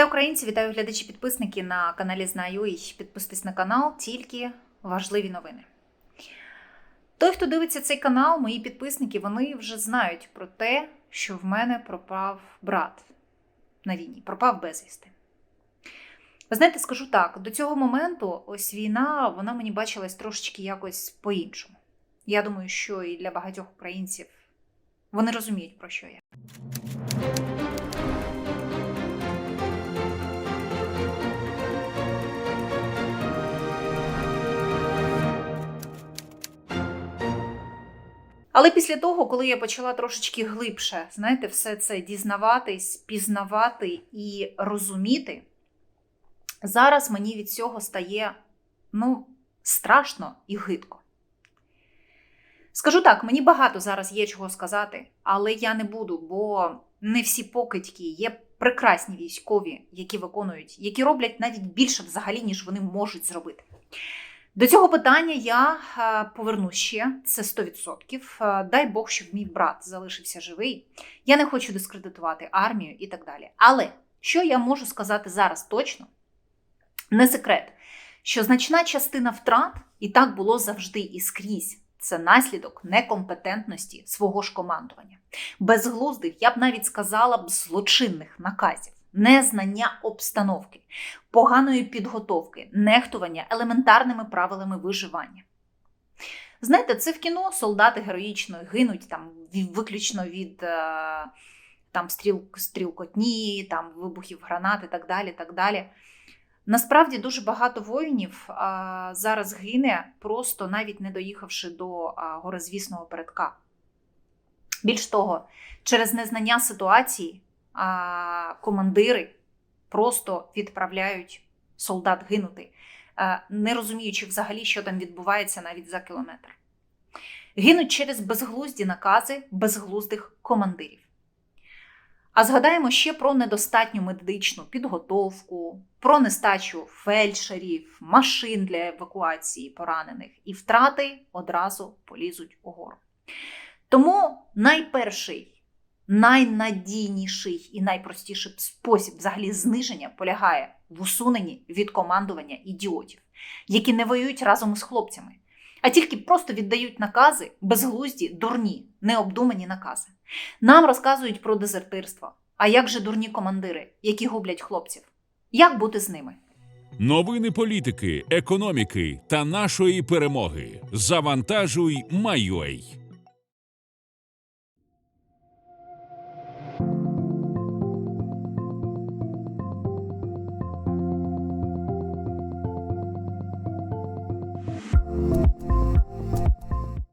Вітаю українці, вітаю глядачі, підписники на каналі Знаю і підписуйтесь на канал, тільки важливі новини. Той, хто дивиться цей канал, мої підписники, вони вже знають про те, що в мене пропав брат на війні, пропав безвісти. Ви знаєте, скажу так: до цього моменту ось війна, вона мені бачилась трошечки якось по-іншому. Я думаю, що і для багатьох українців вони розуміють, про що я. Але після того, коли я почала трошечки глибше, знаєте, все це дізнаватись, пізнавати і розуміти, зараз мені від цього стає ну, страшно і гидко. Скажу так, мені багато зараз є чого сказати, але я не буду, бо не всі покидьки є прекрасні військові, які виконують, які роблять навіть більше взагалі, ніж вони можуть зробити. До цього питання я е, повернусь ще, це 100%. Е, Дай Бог, щоб мій брат залишився живий. Я не хочу дискредитувати армію і так далі. Але що я можу сказати зараз точно? Не секрет, що значна частина втрат, і так було завжди і скрізь. Це наслідок некомпетентності свого ж командування, безглуздих, я б навіть сказала б злочинних наказів, незнання обстановки, поганої підготовки, нехтування елементарними правилами виживання. Знаєте, це в кіно солдати героїчно гинуть там виключно від е, там, стріл, стрілкотні, там, вибухів гранат і так далі. так далі. Насправді дуже багато воїнів а, зараз гине, просто навіть не доїхавши до а, горозвісного передка. Більш того, через незнання ситуації а, командири просто відправляють солдат гинути, а, не розуміючи взагалі, що там відбувається навіть за кілометр. Гинуть через безглузді накази безглуздих командирів. А згадаємо ще про недостатню медичну підготовку, про нестачу фельдшерів, машин для евакуації поранених, і втрати одразу полізуть угору. Тому найперший, найнадійніший і найпростіший спосіб взагалі зниження полягає в усуненні від командування ідіотів, які не воюють разом із хлопцями, а тільки просто віддають накази безглузді, дурні, необдумані накази. Нам розказують про дезертирство. А як же дурні командири, які гублять хлопців? Як бути з ними? Новини політики, економіки та нашої перемоги. Завантажуй, Майой.